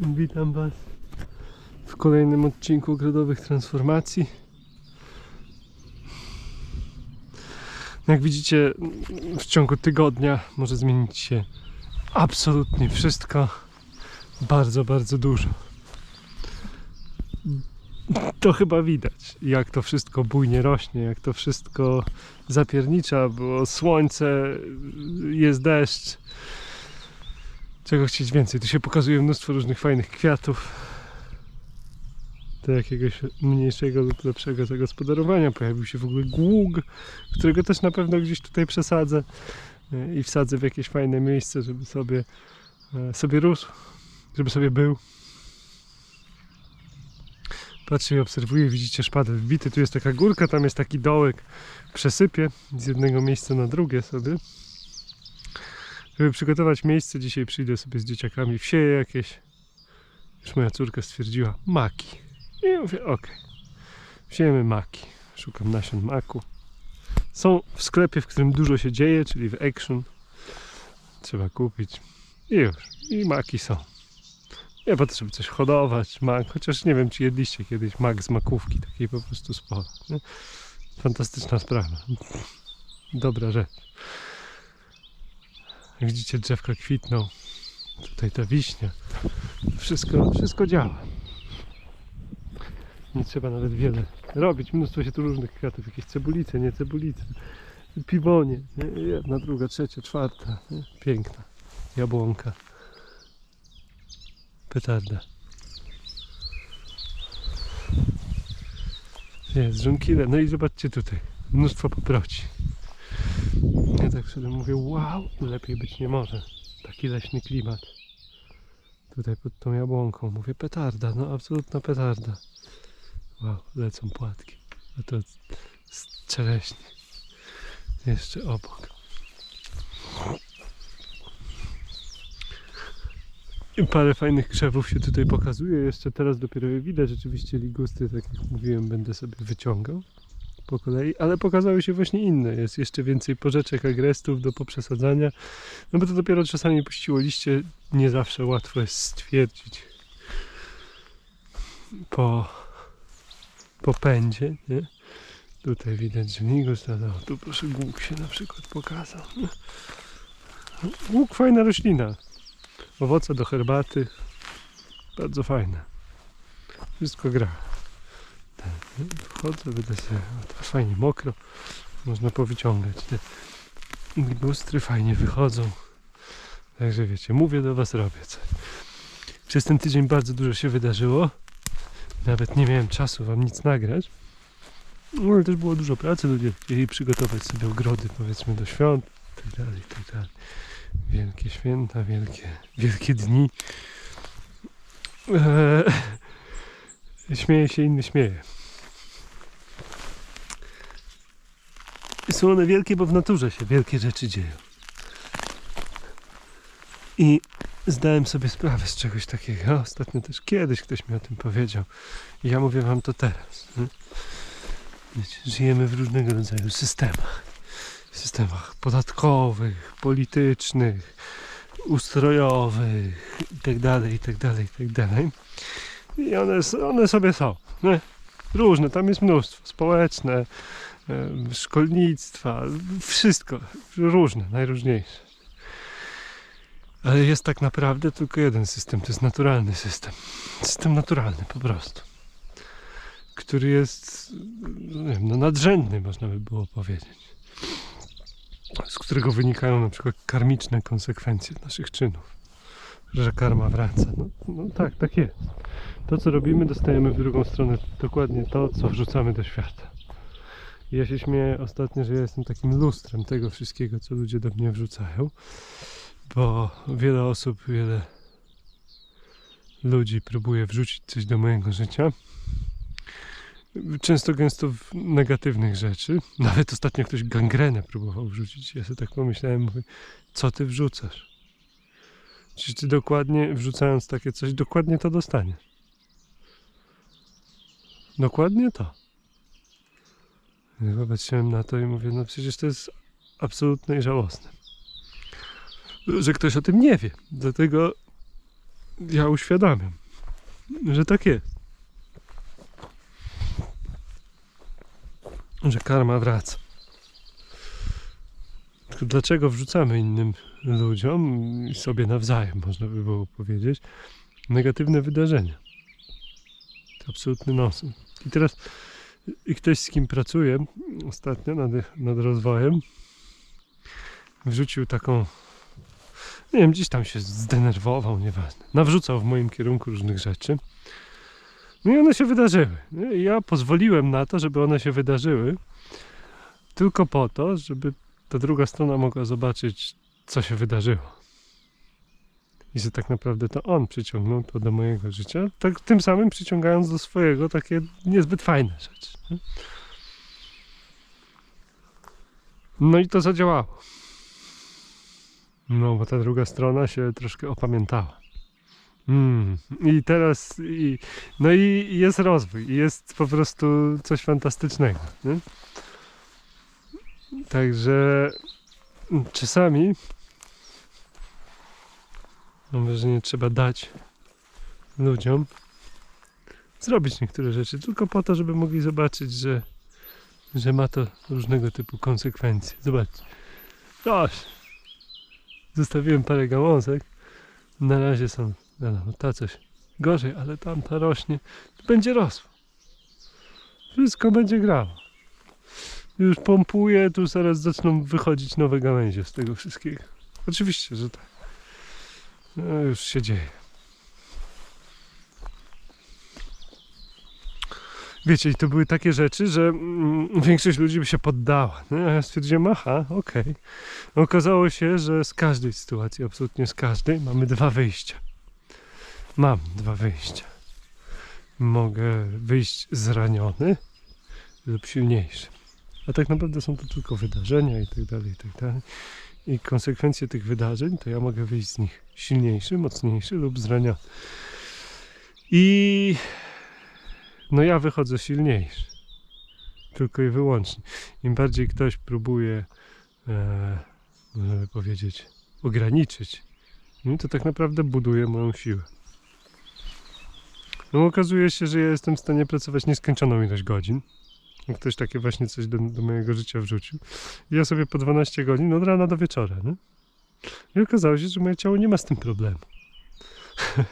Witam Was w kolejnym odcinku Ogrodowych Transformacji. Jak widzicie, w ciągu tygodnia może zmienić się absolutnie wszystko. Bardzo, bardzo dużo. To chyba widać, jak to wszystko bujnie rośnie, jak to wszystko zapiernicza, było słońce, jest deszcz. Czego chcieć więcej? Tu się pokazuje mnóstwo różnych fajnych kwiatów. Do jakiegoś mniejszego lub lepszego zagospodarowania. Pojawił się w ogóle gług, którego też na pewno gdzieś tutaj przesadzę e, i wsadzę w jakieś fajne miejsce, żeby sobie, e, sobie rósł, żeby sobie był. Patrzę i obserwuję, widzicie szpadę wbity. Tu jest taka górka, tam jest taki dołek. Przesypię z jednego miejsca na drugie sobie. Żeby przygotować miejsce, dzisiaj przyjdę sobie z dzieciakami, wsieję jakieś. Już moja córka stwierdziła, maki. I mówię, ok. Wsiejemy maki. Szukam nasion maku. Są w sklepie, w którym dużo się dzieje, czyli w Action. Trzeba kupić. I już. I maki są. Nie po to, żeby coś hodować, mak. Chociaż nie wiem, czy jedliście kiedyś mak z makówki, takiej po prostu. Nie? Fantastyczna sprawa. Dobra rzecz. Widzicie, drzewka kwitną. Tutaj ta wiśnia. Wszystko, wszystko działa. Nie trzeba nawet wiele robić. Mnóstwo się tu różnych kwiatów. Jakieś cebulice, nie cebulice. Piwonie. Nie? Jedna, druga, trzecia, czwarta. Nie? Piękna. Jabłonka. Petarda. Jest, żonkile. No i zobaczcie tutaj. Mnóstwo poproci. Tak sobie mówię, wow, lepiej być nie może. Taki leśny klimat. Tutaj pod tą jabłonką. Mówię, petarda, no absolutna petarda. Wow, lecą płatki. A to z. Jeszcze obok. I parę fajnych krzewów się tutaj pokazuje. Jeszcze teraz dopiero je widać. Rzeczywiście ligusty, tak jak mówiłem, będę sobie wyciągał po kolei, ale pokazały się właśnie inne. Jest jeszcze więcej porzeczek, agrestów do poprzesadzania. No bo to dopiero czasami puściło liście. Nie zawsze łatwo jest stwierdzić po, po pędzie, nie? Tutaj widać, że ligus, no, no, tu proszę głuk się na przykład pokazał. Łuk fajna roślina. Owoce do herbaty. Bardzo fajne. Wszystko gra. Wchodzę, będę się fajnie mokro. Można powyciągać. Te ligustry fajnie wychodzą. Także wiecie, mówię do Was, robię coś. Przez ten tydzień bardzo dużo się wydarzyło. Nawet nie miałem czasu Wam nic nagrać. No ale też było dużo pracy. Ludzie chcieli przygotować sobie ogrody, powiedzmy, do świąt. I tak tak. Wielkie święta, wielkie, wielkie dni. Eee, śmieje się, inny śmieje. Są one wielkie, bo w naturze się wielkie rzeczy dzieją. I zdałem sobie sprawę z czegoś takiego. Ostatnio też kiedyś ktoś mi o tym powiedział. I ja mówię wam to teraz. Wiecie, żyjemy w różnego rodzaju systemach. Systemach podatkowych, politycznych, ustrojowych itd., itd., itd. I one, one sobie są. Różne, tam jest mnóstwo. Społeczne, szkolnictwa, wszystko. Różne, najróżniejsze. Ale jest tak naprawdę tylko jeden system, to jest naturalny system. System naturalny po prostu. Który jest no nie wiem, no nadrzędny, można by było powiedzieć. Z którego wynikają na przykład karmiczne konsekwencje naszych czynów. Że karma wraca. No, no tak, tak jest. To, co robimy, dostajemy w drugą stronę dokładnie to, co wrzucamy do świata. I ja się śmieję ostatnio, że ja jestem takim lustrem tego wszystkiego, co ludzie do mnie wrzucają, bo wiele osób, wiele ludzi próbuje wrzucić coś do mojego życia. Często gęsto negatywnych rzeczy. Nawet ostatnio ktoś gangrenę próbował wrzucić. Ja sobie tak pomyślałem, mówię, co ty wrzucasz? Czy ty dokładnie, wrzucając takie coś, dokładnie to dostaniesz? Dokładnie to. Ja Patrzyłem na to i mówię, no przecież to jest absolutne i żałosne. Że ktoś o tym nie wie. Dlatego ja uświadamiam, że tak jest. Że karma wraca. Tylko dlaczego wrzucamy innym ludziom i sobie nawzajem, można by było powiedzieć, negatywne wydarzenia? To absolutny nonsens. I teraz i ktoś z kim pracuję ostatnio nad, nad rozwojem wrzucił taką nie wiem, gdzieś tam się zdenerwował, nieważne. Nawrzucał w moim kierunku różnych rzeczy. No i one się wydarzyły. Ja pozwoliłem na to, żeby one się wydarzyły, tylko po to, żeby ta druga strona mogła zobaczyć, co się wydarzyło. I że tak naprawdę to on przyciągnął to do mojego życia, tak tym samym przyciągając do swojego takie niezbyt fajne rzeczy. No i to zadziałało. No, bo ta druga strona się troszkę opamiętała. Mm. I teraz, i, no i jest rozwój, i jest po prostu coś fantastycznego. Nie? Także mm, czasami mam wrażenie, trzeba dać ludziom zrobić niektóre rzeczy tylko po to, żeby mogli zobaczyć, że, że ma to różnego typu konsekwencje. Zobaczcie. Proszę. Zostawiłem parę gałązek. Na razie są, wiadomo, ta coś gorzej, ale tamta rośnie. Będzie rosło. Wszystko będzie grało. Już pompuję, tu zaraz zaczną wychodzić nowe gałęzie z tego wszystkiego. Oczywiście, że tak. No, już się dzieje. Wiecie, i to były takie rzeczy, że mm, większość ludzi by się poddała. Nie? A ja stwierdziłem, aha, okej. Okazało się, że z każdej sytuacji, absolutnie z każdej, mamy dwa wyjścia. Mam dwa wyjścia. Mogę wyjść zraniony lub silniejszy. A tak naprawdę są to tylko wydarzenia i tak dalej, i tak dalej. I konsekwencje tych wydarzeń, to ja mogę wyjść z nich silniejszy, mocniejszy lub zraniony. I no ja wychodzę silniejszy. Tylko i wyłącznie. Im bardziej ktoś próbuje, e, by powiedzieć, ograniczyć, no to tak naprawdę buduje moją siłę. No okazuje się, że ja jestem w stanie pracować nieskończoną ilość godzin. Ktoś takie właśnie coś do, do mojego życia wrzucił. I ja sobie po 12 godzin od rana do wieczora, nie? I okazało się, że moje ciało nie ma z tym problemu.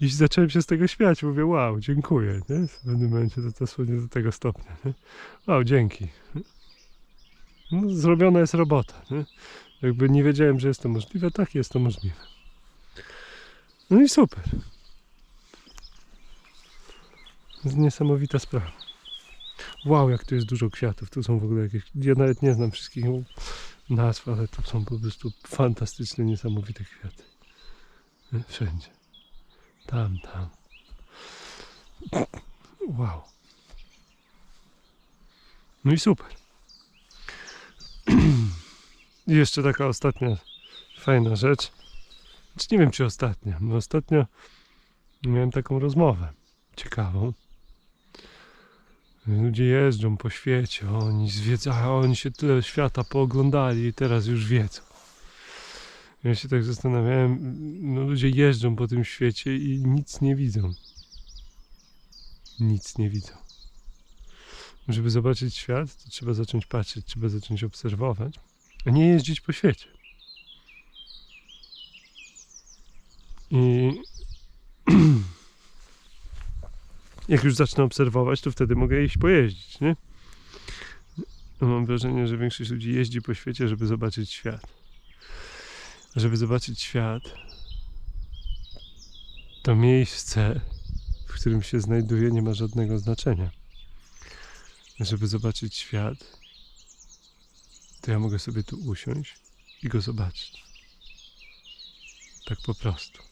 I zacząłem się z tego śmiać. Mówię, wow, dziękuję. Nie? W pewnym momencie to dosłownie do tego stopnia. Nie? Wow, dzięki. No, zrobiona jest robota. Nie? Jakby nie wiedziałem, że jest to możliwe, tak jest to możliwe. No i super. Niesamowita sprawa. Wow, jak tu jest dużo kwiatów. Tu są w ogóle jakieś. Ja nawet nie znam wszystkich nazw, ale tu są po prostu fantastyczne, niesamowite kwiaty. Wszędzie. Tam, tam. Wow. No i super. I jeszcze taka ostatnia fajna rzecz. Znaczy nie wiem, czy ostatnia. No ostatnio miałem taką rozmowę ciekawą. Ludzie jeżdżą po świecie, oni zwiedzają, oni się tyle świata pooglądali i teraz już wiedzą. Ja się tak zastanawiałem, no ludzie jeżdżą po tym świecie i nic nie widzą. Nic nie widzą. Żeby zobaczyć świat, to trzeba zacząć patrzeć, trzeba zacząć obserwować, a nie jeździć po świecie. I jak już zacznę obserwować, to wtedy mogę iść pojeździć, nie? Mam wrażenie, że większość ludzi jeździ po świecie, żeby zobaczyć świat żeby zobaczyć świat, to miejsce, w którym się znajduję, nie ma żadnego znaczenia. Żeby zobaczyć świat, to ja mogę sobie tu usiąść i go zobaczyć. Tak po prostu.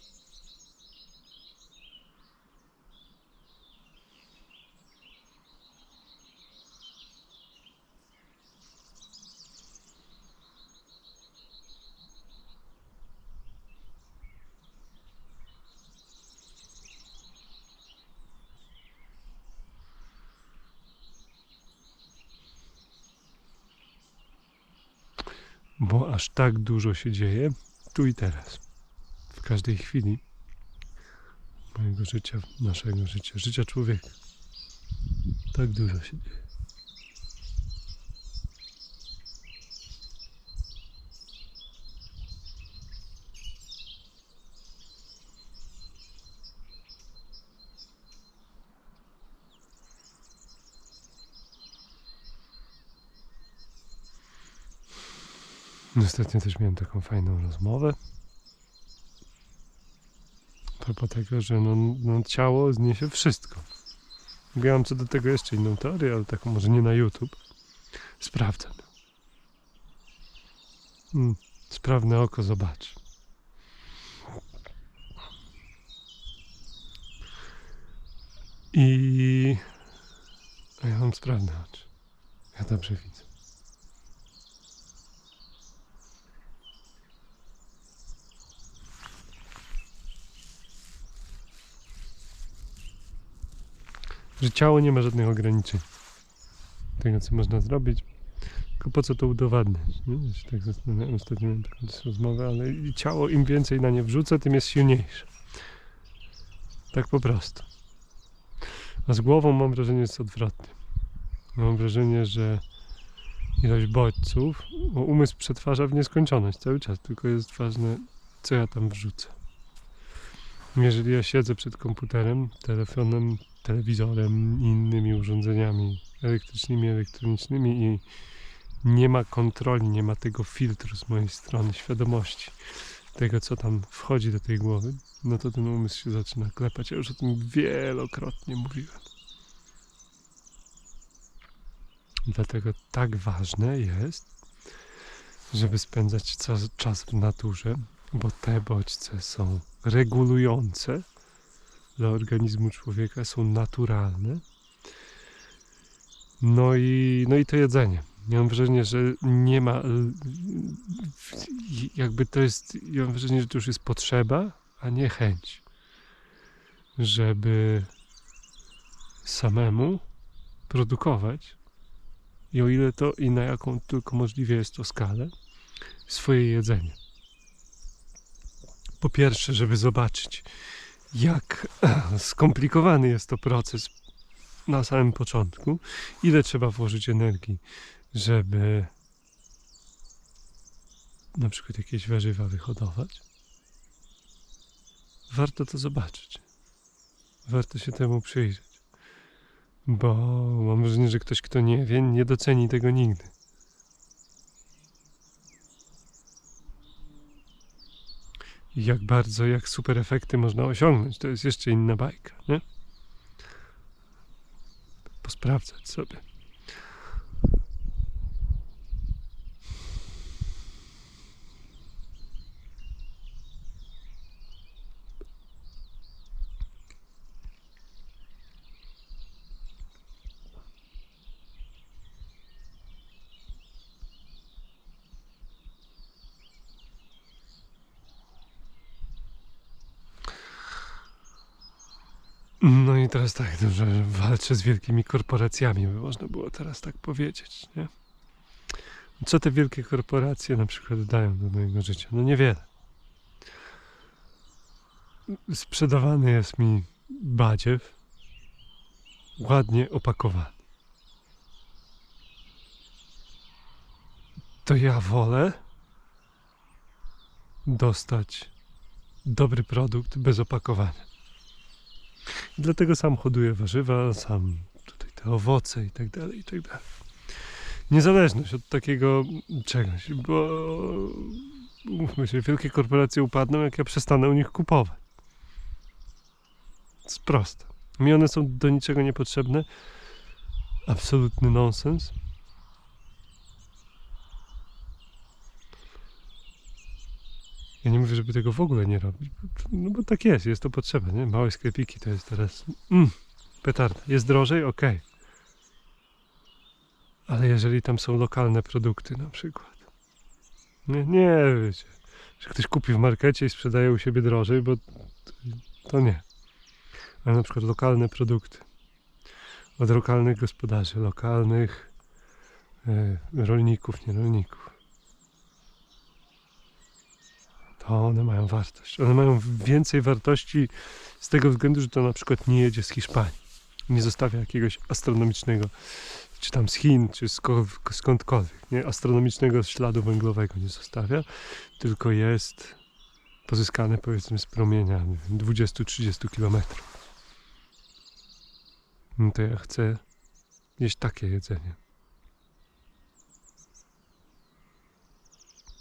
bo aż tak dużo się dzieje tu i teraz, w każdej chwili mojego życia, naszego życia, życia człowieka. Tak dużo się dzieje. Ostatnio też miałem taką fajną rozmowę. Propos tego, że no, no, ciało zniesie wszystko. Miałem co do tego jeszcze inną teorię, ale taką może nie na YouTube. Sprawdzam. Mm, sprawne oko zobaczy. I ja mam sprawne oczy. Ja dobrze widzę. Że ciało nie ma żadnych ograniczeń tego, co można zrobić. Tylko po co to udowadniać? Nie? Ja się tak zastanawiałem, ostatnio miałem taką rozmowę, ale ciało im więcej na nie wrzucę, tym jest silniejsze. Tak po prostu. A z głową mam wrażenie, jest odwrotnie. Mam wrażenie, że ilość bodźców, bo umysł przetwarza w nieskończoność cały czas, tylko jest ważne, co ja tam wrzucę. Jeżeli ja siedzę przed komputerem, telefonem, telewizorem i innymi urządzeniami elektrycznymi, elektronicznymi i nie ma kontroli, nie ma tego filtru z mojej strony, świadomości tego, co tam wchodzi do tej głowy, no to ten umysł się zaczyna klepać. Ja już o tym wielokrotnie mówiłem. Dlatego tak ważne jest, żeby spędzać czas, czas w naturze, bo te bodźce są regulujące dla organizmu człowieka, są naturalne. No i, no i to jedzenie. Mam wrażenie, że nie ma. y, Jakby to jest. Ja mam wrażenie, że to już jest potrzeba, a nie chęć. Żeby samemu produkować i o ile to i na jaką tylko możliwie jest to skalę, swoje jedzenie. Po pierwsze, żeby zobaczyć, jak skomplikowany jest to proces na samym początku, ile trzeba włożyć energii, żeby na przykład jakieś warzywa wyhodować. Warto to zobaczyć. Warto się temu przyjrzeć. Bo mam wrażenie, że ktoś, kto nie wie, nie doceni tego nigdy. Jak bardzo, jak super efekty można osiągnąć, to jest jeszcze inna bajka, nie? Posprawdzać sobie. No i teraz tak, no, że walczę z wielkimi korporacjami, by można było teraz tak powiedzieć, nie? Co te wielkie korporacje na przykład dają do mojego życia? No niewiele. Sprzedawany jest mi badziew, ładnie opakowany. To ja wolę dostać dobry produkt bez opakowania. Dlatego sam hoduję warzywa, sam tutaj te owoce i tak dalej, i tak dalej. Niezależność od takiego czegoś, bo mówmy się, wielkie korporacje upadną, jak ja przestanę u nich kupować. To jest proste. Mi one są do niczego niepotrzebne. Absolutny nonsens. Ja nie mówię, żeby tego w ogóle nie robić, no bo tak jest, jest to potrzeba, nie? Małe sklepiki to jest teraz mm. Jest drożej? Okej. Ale jeżeli tam są lokalne produkty na przykład. Nie, nie wiecie, że ktoś kupi w markecie i sprzedaje u siebie drożej, bo to, to nie. Ale na przykład lokalne produkty od lokalnych gospodarzy, lokalnych e, rolników, nie rolników. to one mają wartość. One mają więcej wartości z tego względu, że to na przykład nie jedzie z Hiszpanii. Nie zostawia jakiegoś astronomicznego, czy tam z Chin, czy skądkolwiek, nie? Astronomicznego śladu węglowego nie zostawia, tylko jest pozyskane powiedzmy z promienia nie wiem, 20-30 kilometrów. No to ja chcę jeść takie jedzenie.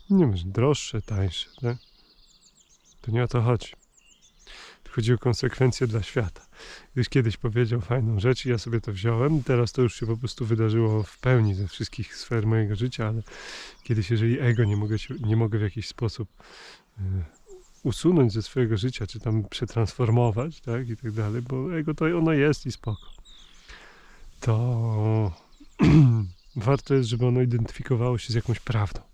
Nie wiem, droższe, tańsze, tak? To nie o to chodzi. Chodzi o konsekwencje dla świata. Już kiedyś powiedział fajną rzecz i ja sobie to wziąłem. Teraz to już się po prostu wydarzyło w pełni ze wszystkich sfer mojego życia, ale kiedyś, jeżeli ego nie mogę, się, nie mogę w jakiś sposób y, usunąć ze swojego życia, czy tam przetransformować, tak, i tak dalej, bo ego to ono jest i spoko. To warto jest, żeby ono identyfikowało się z jakąś prawdą.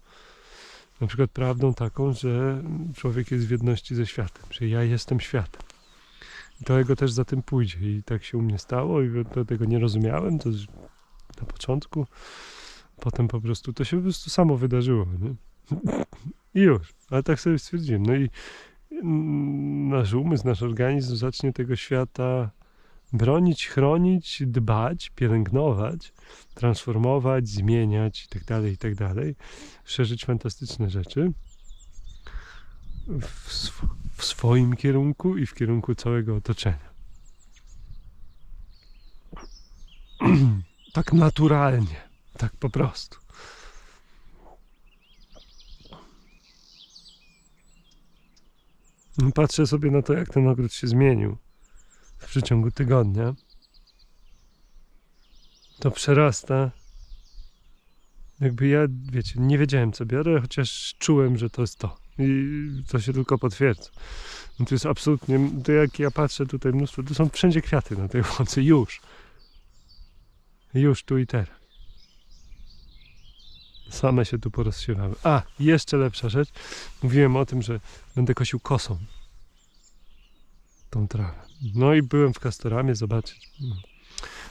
Na przykład prawdą taką, że człowiek jest w jedności ze światem, że ja jestem światem. I to ego też za tym pójdzie. I tak się u mnie stało i tego nie rozumiałem, to na początku. Potem po prostu to się po prostu samo wydarzyło, nie? I już. Ale tak sobie stwierdziłem. No i mm, nasz umysł, nasz organizm zacznie tego świata bronić, chronić, dbać, pielęgnować, transformować, zmieniać itd., itd., szerzyć fantastyczne rzeczy w, sw- w swoim kierunku i w kierunku całego otoczenia. tak naturalnie, tak po prostu. Patrzę sobie na to, jak ten ogród się zmienił w przeciągu tygodnia. To przerasta. Jakby ja, wiecie, nie wiedziałem co biorę, chociaż czułem, że to jest to. I to się tylko potwierdza. No to jest absolutnie, to jak ja patrzę tutaj mnóstwo, to są wszędzie kwiaty na tej łące, już. Już tu i teraz. Same się tu porozsiewały. A, jeszcze lepsza rzecz. Mówiłem o tym, że będę kosił kosą tą trawę. No i byłem w Kastoramie zobaczyć.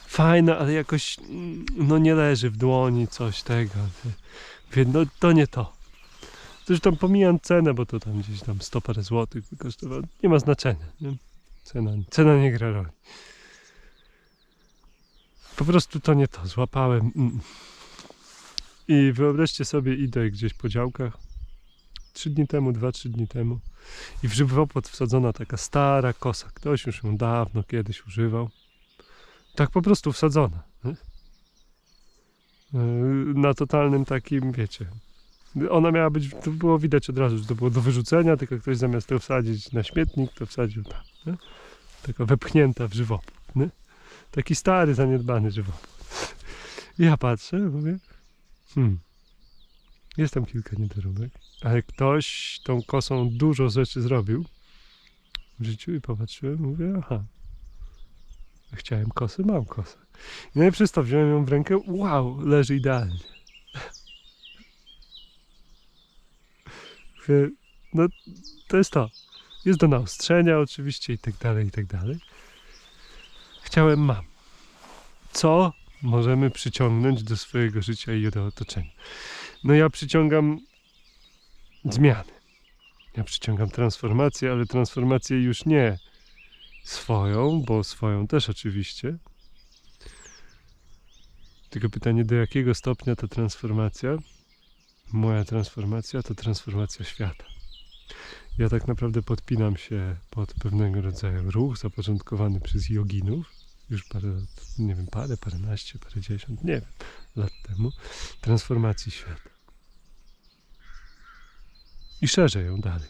Fajne, ale jakoś no nie leży w dłoni coś tego. Mówię, no to nie to. Zresztą pomijam cenę, bo to tam gdzieś tam 100 parę złotych kosztowało. Nie ma znaczenia. Nie? Cena, cena nie gra roli. Po prostu to nie to. Złapałem. I wyobraźcie sobie, idę gdzieś po działkach. Trzy dni temu, dwa, trzy dni temu. I w żywopłot wsadzona taka stara kosa. Ktoś już ją dawno kiedyś używał. Tak po prostu wsadzona. Yy, Na totalnym takim, wiecie. Ona miała być, to było widać od razu, że to było do wyrzucenia, tylko ktoś zamiast to wsadzić na śmietnik, to wsadził tam. Nie? Taka wepchnięta w żywopłot. Nie? Taki stary, zaniedbany żywopłot. Ja patrzę, mówię, hmm, jest tam kilka niedoróbek, ale ktoś tą kosą dużo rzeczy zrobił w życiu i popatrzyłem, mówię, aha, chciałem kosy, mam kosę. No i to wziąłem ją w rękę, wow, leży idealnie. Mówię, no to jest to. Jest do naostrzenia oczywiście i tak dalej, i tak dalej. Chciałem, mam. Co możemy przyciągnąć do swojego życia i do otoczenia? No ja przyciągam zmiany. Ja przyciągam transformację, ale transformację już nie swoją, bo swoją też oczywiście. Tylko pytanie, do jakiego stopnia ta transformacja, moja transformacja, to transformacja świata. Ja tak naprawdę podpinam się pod pewnego rodzaju ruch zapoczątkowany przez joginów już parę, nie wiem, parę, paręnaście, parędziesiąt, nie wiem, lat temu, transformacji świata. I szerzę ją dalej.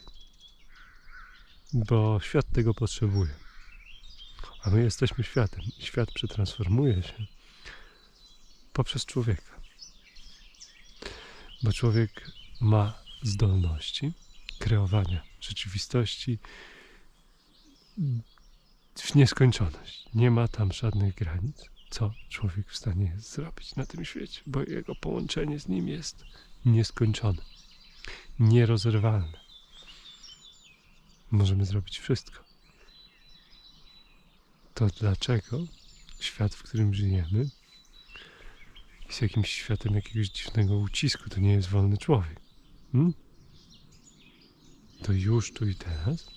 Bo świat tego potrzebuje. A my jesteśmy światem. I świat przetransformuje się poprzez człowieka. Bo człowiek ma zdolności kreowania rzeczywistości w nieskończoność. Nie ma tam żadnych granic, co człowiek w stanie zrobić na tym świecie, bo jego połączenie z nim jest nieskończone, nierozerwalne. Możemy zrobić wszystko. To dlaczego świat, w którym żyjemy, jest jakimś światem jakiegoś dziwnego ucisku? To nie jest wolny człowiek. Hmm? to już tu i teraz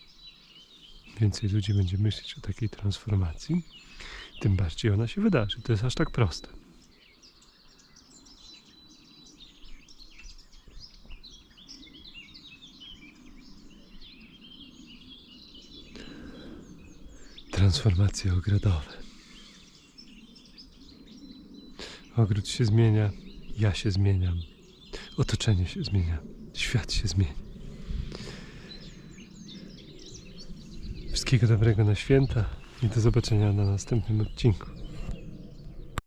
więcej ludzi będzie myśleć o takiej transformacji, tym bardziej ona się wydarzy. To jest aż tak proste. Transformacje ogrodowe. Ogród się zmienia, ja się zmieniam, otoczenie się zmienia, świat się zmienia. Wszystkiego dobrego na święta i do zobaczenia na następnym odcinku.